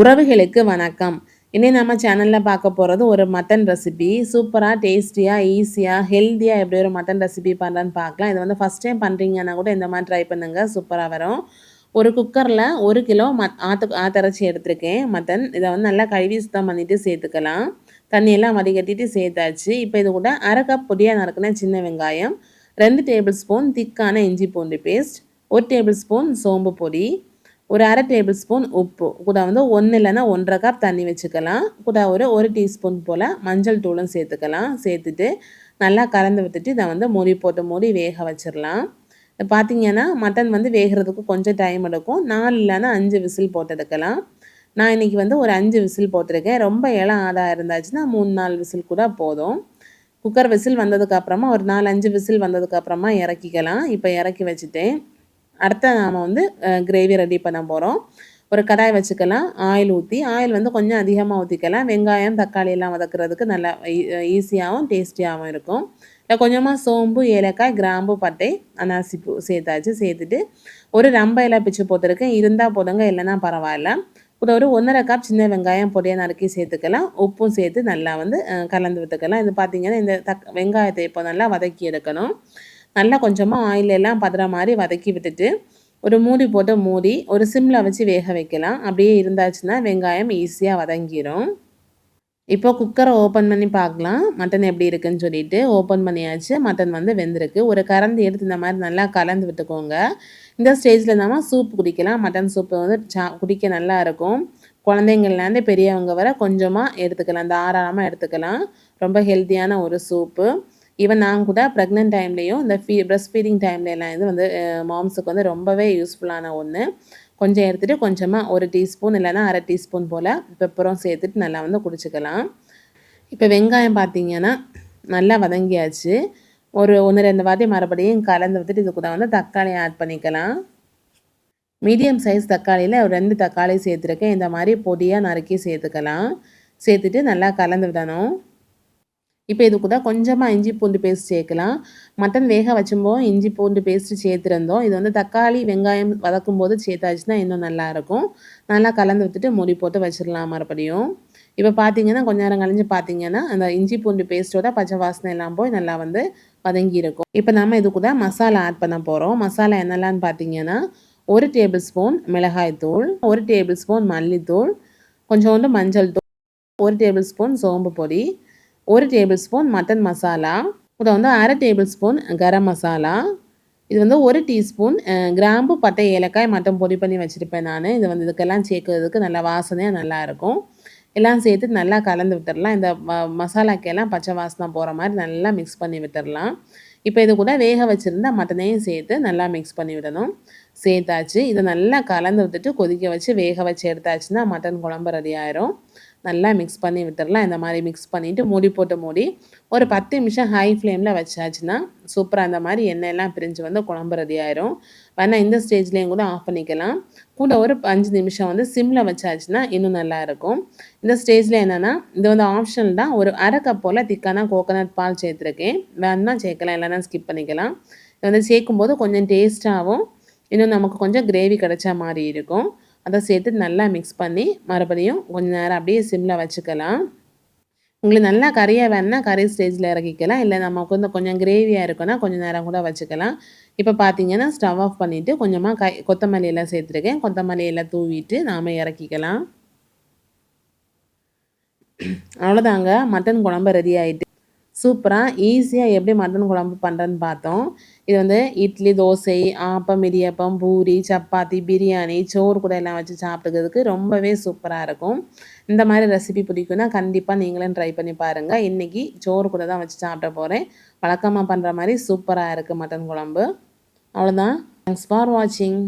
உறவுகளுக்கு வணக்கம். இனி நம்ம சேனலில் பார்க்க போகிறது ஒரு மட்டன் ரெசிபி சூப்பராக டேஸ்டியாக ஈஸியாக ஹெல்த்தியாக எப்படி ஒரு மட்டன் ரெசிபி பண்ணுறேன்னு பார்க்கலாம். இது வந்து ஃபஸ்ட் டைம் பண்ணுறீங்கன்னா கூட இந்த மாதிரி ட்ரை பண்ணுங்கள் சூப்பராக வரும். ஒரு குக்கரில் ஒரு கிலோ மத் ஆத்து ஆத்தரைச்சி எடுத்திருக்கேன் மட்டன் இதை வந்து நல்லா கழுவி சுத்தம் பண்ணிவிட்டு சேர்த்துக்கலாம். தண்ணியெல்லாம் வடிகட்டிட்டு சேர்த்தாச்சு. இப்போ இது கூட அரை கப் பொடியாக நறுக்கின சின்ன வெங்காயம் ரெண்டு டேபிள் ஸ்பூன் திக்கான இஞ்சி பூண்டு பேஸ்ட் ஒரு டேபிள் ஸ்பூன் சோம்பு பொடி ஒரு அரை டேபிள் ஸ்பூன் உப்பு. கூட வந்து ஒன்று இல்லைன்னா ஒன்றரை கப் தண்ணி வச்சுக்கலாம். கூட ஒரு ஒரு டீஸ்பூன் போல் மஞ்சள் தூளும் சேர்த்துக்கலாம். சேர்த்துட்டு நல்லா கலந்து விட்டுட்டு இதை வந்து மூடி போட்டு மூடி வேக வச்சிடலாம். பார்த்தீங்கன்னா மட்டன் வந்து வேகிறதுக்கு கொஞ்சம் டைம் எடுக்கும். நாலு இல்லைன்னா அஞ்சு விசில் போட்டு எடுக்கலாம். நான் இன்றைக்கி வந்து ஒரு அஞ்சு விசில் போட்டிருக்கேன். ரொம்ப இளம் ஆதாக இருந்தாச்சுன்னா மூணு நாலு விசில் கூட போதும். குக்கர் விசில் வந்ததுக்கப்புறமா ஒரு நாலு அஞ்சு விசில் வந்ததுக்கப்புறமா இறக்கிக்கலாம். இப்போ இறக்கி வச்சுட்டேன். அடுத்த நாம் வந்து கிரேவி ரெடி பண்ண போகிறோம் ஒரு கடாய் வச்சுக்கலாம் ஆயில் ஊற்றி ஆயில் வந்து கொஞ்சம் அதிகமாக ஊற்றிக்கலாம் வெங்காயம் தக்காளி எல்லாம் வதக்குறதுக்கு நல்லா ஈஸியாகவும் டேஸ்டியாகவும் இருக்கும். இல்லை கொஞ்சமாக சோம்பு ஏலக்காய் கிராம்பு பட்டை அனாசி பூ சேர்த்தாச்சு சேர்த்துட்டு ஒரு ரம்ப இலை பிச்சு போட்டிருக்கேன். இருந்தால் போடுங்க இல்லைன்னா பரவாயில்ல. இப்போ ஒரு ஒன்றரை கப் சின்ன வெங்காயம் பொடியை நறுக்கி சேர்த்துக்கலாம். உப்பும் சேர்த்து நல்லா வந்து கலந்து விட்டுக்கலாம். இது பார்த்திங்கன்னா இந்த தக் வெங்காயத்தை இப்போ நல்லா வதக்கி எடுக்கணும். நல்லா கொஞ்சமாக ஆயில் எல்லாம் பதற மாதிரி வதக்கி விட்டுட்டு ஒரு மூடி போட்டு மூடி ஒரு சிம்மில் வச்சு வேக வைக்கலாம். அப்படியே இருந்தாச்சுன்னா வெங்காயம் ஈஸியாக வதங்கிடும் இப்போ குக்கரை ஓப்பன் பண்ணி பார்க்கலாம். மட்டன் எப்படி இருக்குன்னு சொல்லிட்டு ஓப்பன் பண்ணியாச்சு. மட்டன் வந்து வெந்திருக்கு. ஒரு கரண்டி எடுத்து இந்த மாதிரி நல்லா கலந்து விட்டுக்கோங்க. இந்த ஸ்டேஜில் நம்ம சூப் குடிக்கலாம். மட்டன் சூப்பு வந்து சா குடிக்க நல்லா இருக்கும். குழந்தைங்கள்லேருந்து பெரியவங்க வர கொஞ்சமாக எடுத்துக்கலாம். தாராளமாக எடுத்துக்கலாம். ரொம்ப ஹெல்த்தியான ஒரு சூப்பு ஈவன் நான் கூட ப்ரெக்னென்ட் டைம்லேயும் இந்த ஃபீ ப்ரெஸ்ட் ஃபீடிங் டைம்லலாம் இது வந்து மாம்ஸுக்கு வந்து ரொம்பவே யூஸ்ஃபுல்லான ஒன்று கொஞ்சம் எடுத்துகிட்டு கொஞ்சமாக ஒரு டீஸ்பூன் இல்லைனா அரை டீஸ்பூன் போல் பெப்பரும் சேர்த்துட்டு நல்லா வந்து குடிச்சிக்கலாம். இப்போ வெங்காயம் பார்த்தீங்கன்னா நல்லா வதங்கியாச்சு. ஒரு ஒன்று ரெண்டு வாட்டி மறுபடியும் கலந்து விட்டுட்டு இது கூட வந்து தக்காளி ஆட் பண்ணிக்கலாம். மீடியம் சைஸ் தக்காளியில் ரெண்டு தக்காளி சேர்த்துருக்கேன். இந்த மாதிரி பொடியாக நறுக்கி சேர்த்துக்கலாம். சேர்த்துட்டு நல்லா கலந்து விடணும். இப்போ இது கூட கொஞ்சமாக இஞ்சி பூண்டு பேஸ்ட் சேர்க்கலாம். மட்டன் வேக வச்சும்போது இஞ்சி பூண்டு பேஸ்ட்டு சேர்த்துருந்தோம். இது வந்து தக்காளி வெங்காயம் வதக்கும் போது சேர்த்தாச்சுன்னா இன்னும் நல்லாயிருக்கும் நல்லா கலந்து விட்டுட்டு மூடி போட்டு வச்சிடலாம் மறுபடியும். இப்போ பார்த்தீங்கன்னா கொஞ்ச நேரம் கழிஞ்சு பார்த்தீங்கன்னா அந்த இஞ்சி பூண்டு பேஸ்ட்டோட பச்சை வாசனை எல்லாம் போய் நல்லா வந்து வதங்கி இருக்கும். இப்போ நம்ம இது கூட மசாலா ஆட் பண்ண போகிறோம் மசாலா என்னெல்லாம்னு பார்த்தீங்கன்னா ஒரு டேபிள் ஸ்பூன் மிளகாய் தூள் ஒரு டேபிள் ஸ்பூன் மல்லித்தூள் கொஞ்சோண்டு மஞ்சள் தூள் ஒரு டேபிள் ஸ்பூன் சோம்பு பொடி ஒரு டேபிள் ஸ்பூன் மட்டன் மசாலா இதை வந்து அரை டேபிள் ஸ்பூன் கரம் மசாலா இது வந்து ஒரு டீஸ்பூன் கிராம்பு பட்டை ஏலக்காய் மட்டும் பொடி பண்ணி வச்சுருப்பேன் நான். இது வந்து இதுக்கெல்லாம் சேர்க்கறதுக்கு நல்லா வாசனையாக நல்லாயிருக்கும் எல்லாம் சேர்த்து நல்லா கலந்து விட்டுடலாம் இந்த மசாலாக்கெல்லாம் பச்சை வாசனை போகிற மாதிரி நல்லா மிக்ஸ் பண்ணி விட்டுடலாம் இப்போ இது கூட வேக வச்சுருந்தா மட்டனையும் சேர்த்து நல்லா மிக்ஸ் பண்ணி விடணும். சேர்த்தாச்சு. இதை நல்லா கலந்து விட்டுட்டு கொதிக்க வச்சு வேக வச்சு எடுத்தாச்சுன்னா மட்டன் குழம்பு ரெடி ஆயிரும். நல்லா மிக்ஸ் பண்ணி விட்டுடலாம் இந்த மாதிரி மிக்ஸ் பண்ணிவிட்டு மூடி போட்டு மூடி ஒரு பத்து நிமிஷம் ஹை ஃப்ளேமில் வச்சாச்சுன்னா சூப்பராக அந்த மாதிரி எண்ணெயெல்லாம் பிரிஞ்சு வந்து குழம்பு ரெடி ஆயிரும். வேணால் இந்த ஸ்டேஜ்லேயும் கூட ஆஃப் பண்ணிக்கலாம். கூட ஒரு அஞ்சு நிமிஷம் வந்து சிம்மில் வச்சாச்சுன்னா இன்னும் நல்லாயிருக்கும் இந்த ஸ்டேஜில் என்னென்னா இது வந்து ஆப்ஷனல் தான். ஒரு அரை கப் போல் திக்கான கோகோனட் பால் சேர்த்துருக்கேன். வேணுன்னா சேர்க்கலாம் இல்லைன்னா ஸ்கிப் பண்ணிக்கலாம். இது வந்து சேர்க்கும்போது கொஞ்சம் டேஸ்ட்டாகவும் இன்னும் நமக்கு கொஞ்சம் கிரேவி கிடைச்ச மாதிரி இருக்கும். அதை சேர்த்து நல்லா மிக்ஸ் பண்ணி மறுபடியும் கொஞ்சம் நேரம் அப்படியே சிம்மில் வச்சுக்கலாம். உங்களுக்கு நல்லா கறியாக வேணுன்னா கறி ஸ்டேஜில் இறக்கிக்கலாம். இல்லை நமக்கு வந்து கொஞ்சம் கிரேவியாக இருக்குன்னா கொஞ்சம் நேரம் கூட வச்சுக்கலாம். இப்போ பார்த்தீங்கன்னா ஸ்டவ் ஆஃப் பண்ணிவிட்டு கொஞ்சமாக கை கொத்தமல்லி எல்லாம் சேர்த்துருக்கேன். கொத்தமல்லி எல்லாம் தூவிட்டு நாம் இறக்கிக்கலாம். அவ்வளோதாங்க மட்டன் குழம்பு ரெடி ஆகிட்டு சூப்பராக ஈஸியாக எப்படி மட்டன் குழம்பு பண்ணுறேன்னு பார்த்தோம். இது வந்து இட்லி தோசை ஆப்பம் இடியப்பம் பூரி சப்பாத்தி பிரியாணி சோறு கூட எல்லாம் வச்சு சாப்பிட்டுக்கிறதுக்கு ரொம்பவே சூப்பராக இருக்கும். இந்த மாதிரி ரெசிபி பிடிக்குன்னா கண்டிப்பாக நீங்களும் ட்ரை பண்ணி பாருங்கள் இன்றைக்கி சோறு கூட தான் வச்சு சாப்பிட போகிறேன் வழக்கமாக பண்ணுற மாதிரி சூப்பராக இருக்குது மட்டன் குழம்பு. அவ்வளோதான் தேங்க்ஸ் ஃபார் வாட்சிங்